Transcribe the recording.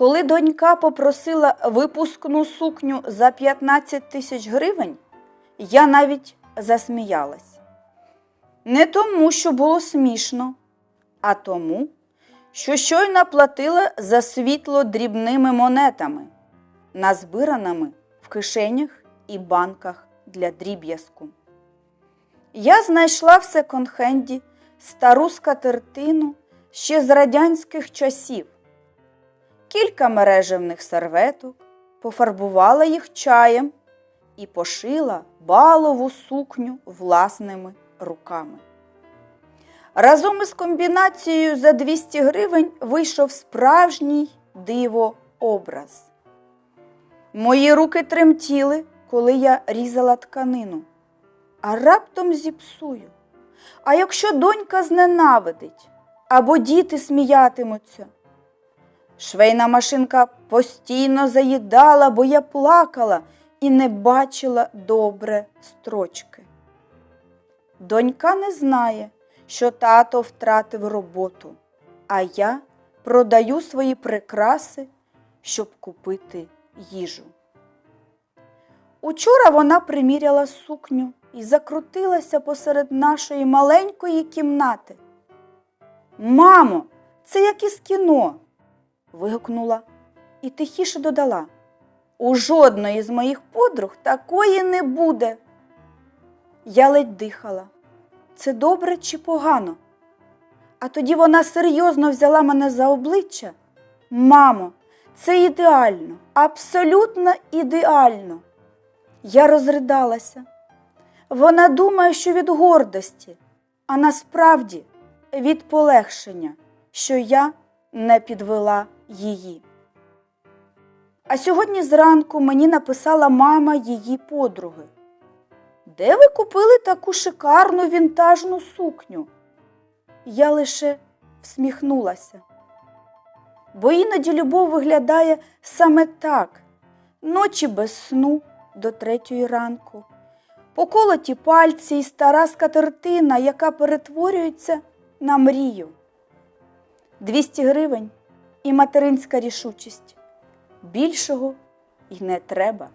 Коли донька попросила випускну сукню за 15 тисяч гривень, я навіть засміялась. Не тому, що було смішно, а тому, що щойно платила за світло дрібними монетами, назбираними в кишенях і банках для дріб'язку. Я знайшла в секонд-хенді стару скатертину ще з радянських часів, кілька мережевних серветок, пофарбувала їх чаєм і пошила балову сукню власними руками. Разом із комбінацією за 200 гривень вийшов справжній диво образ. Мої руки тремтіли, коли я різала тканину, а раптом зіпсую. А якщо донька зненавидить або діти сміятимуться? Швейна машинка постійно заїдала, бо я плакала і не бачила добре строчки. Донька не знає, що тато втратив роботу, а я продаю свої прикраси, щоб купити їжу. Учора вона приміряла сукню і закрутилася посеред нашої маленької кімнати. Мамо, це як із кіно. Вигукнула і тихіше додала. У жодної з моїх подруг такої не буде. Я ледь дихала. Це добре чи погано? А тоді вона серйозно взяла мене за обличчя. Мамо, це ідеально, абсолютно ідеально. Я розридалася. Вона думає, що від гордості, а насправді від полегшення, що я не підвела її. А сьогодні зранку мені написала мама її подруги. Де ви купили таку шикарну вінтажну сукню? Я лише всміхнулася. Бо іноді любов виглядає саме так, ночі без сну до третьої ранку, поколоті пальці і стара скатертина, яка перетворюється на мрію. 200 гривень і материнська рішучість. Більшого й не треба.